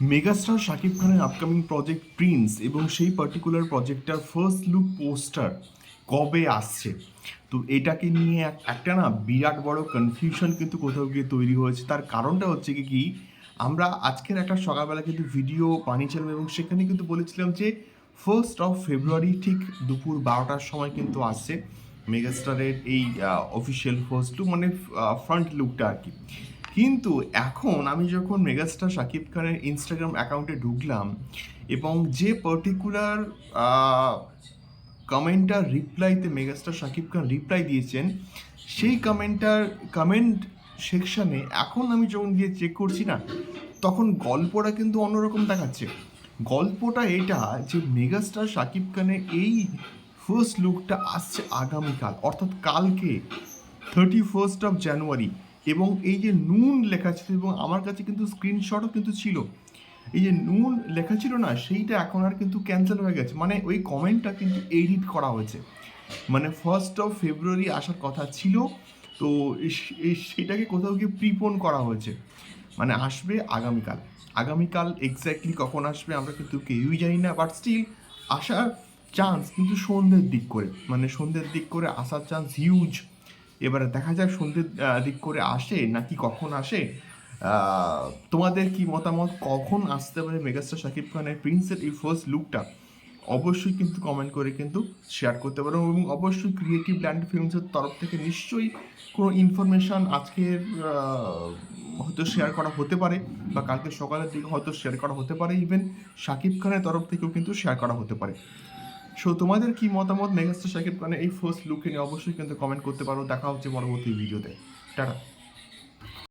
Megastar Shakib খানের upcoming project prince এবং সেই পার্টিকুলার প্রজেক্টটার ফার্স্ট লুক পোস্টার কবে আসছে? তো এটাকে নিয়ে এক- একটা না বিরাট বড় কনফিউশন কিন্তু কোথাও গিয়ে তৈরি হয়েছে। তার কারণটা হচ্ছে কি কি আমরা আজকের একটা সকালবেলা কিন্তু ভিডিও বানিয়েছিলাম এবং সেখানে কিন্তু বলেছিলাম যে ফার্স্ট অফ ফেব্রুয়ারি ঠিক দুপুর বারোটার সময় কিন্তু আসছে মেগাস্টারের এই অফিসিয়াল ফার্স্ট লুক মানে ফ্রন্ট লুকটা আর কি। কিন্তু এখন আমি যখন মেগাস্টার শাকিব খানের ইনস্টাগ্রাম অ্যাকাউন্টে ঢুকলাম এবং যে পার্টিকুলার কমেন্টার রিপ্লাইতে মেগাস্টার শাকিব খান রিপ্লাই দিয়েছেন, সেই কমেন্টার কমেন্ট সেকশানে এখন আমি যখন গিয়ে চেক করছি না, তখন গল্পটা কিন্তু অন্যরকম দেখাচ্ছে। গল্পটা এটা যে মেগাস্টার শাকিব খানের এই ফার্স্ট লুকটা আসছে আগামীকাল, অর্থাৎ কালকে থার্টি ফার্স্ট অফ জানুয়ারি এবং এই যে নুন লেখা ছিল, এবং আমার কাছে কিন্তু স্ক্রিনশটও কিন্তু ছিল। এই যে নুন লেখা ছিল না, সেইটা এখন আর কিন্তু ক্যান্সেল হয়ে গেছে। মানে ওই কমেন্টটা কিন্তু এডিট করা হয়েছে। মানে ফার্স্ট অফ ফেব্রুয়ারি আসার কথা ছিল, তো সেটাকে কোথাও গিয়ে প্রিপোন করা হয়েছে। মানে আসবে আগামীকাল। আগামীকাল এক্স্যাক্টলি কখন আসবে আমরা কিন্তু কেউই জানি না বাট স্টিল আসার চান্স কিন্তু সন্ধ্যের দিক করে। মানে সন্ধ্যের দিক করে আসার চান্স হিউজ এবারে দেখা যাক সন্ধ্যের দিক করে আসে নাকি কখন আসে। তোমাদের কি মতামত? কখন আসতে পারে মেগাস্টার শাকিব খানের প্রিন্সের এই ফার্স্ট লুকটা অবশ্যই কিন্তু কমেন্ট করে কিন্তু শেয়ার করতে পারো এবং অবশ্যই ক্রিয়েটিভ ল্যান্ড ফিল্মসের তরফ থেকে নিশ্চয়ই কোনো ইনফরমেশান আজকের হয়তো শেয়ার করা হতে পারে বা কালকে সকালের দিকে হয়তো শেয়ার করা হতে পারে। ইভেন শাকিব খানের তরফ থেকেও কিন্তু শেয়ার করা হতে পারে। সো তোমাদের কি মতামত? মেঘাস্ত শাকিব খানের এই ফার্স্ট লুকে নিয়ে অবশ্যই কিন্তু কমেন্ট করতে পারো। দেখা হচ্ছে পরবর্তী ভিডিওতে টাটা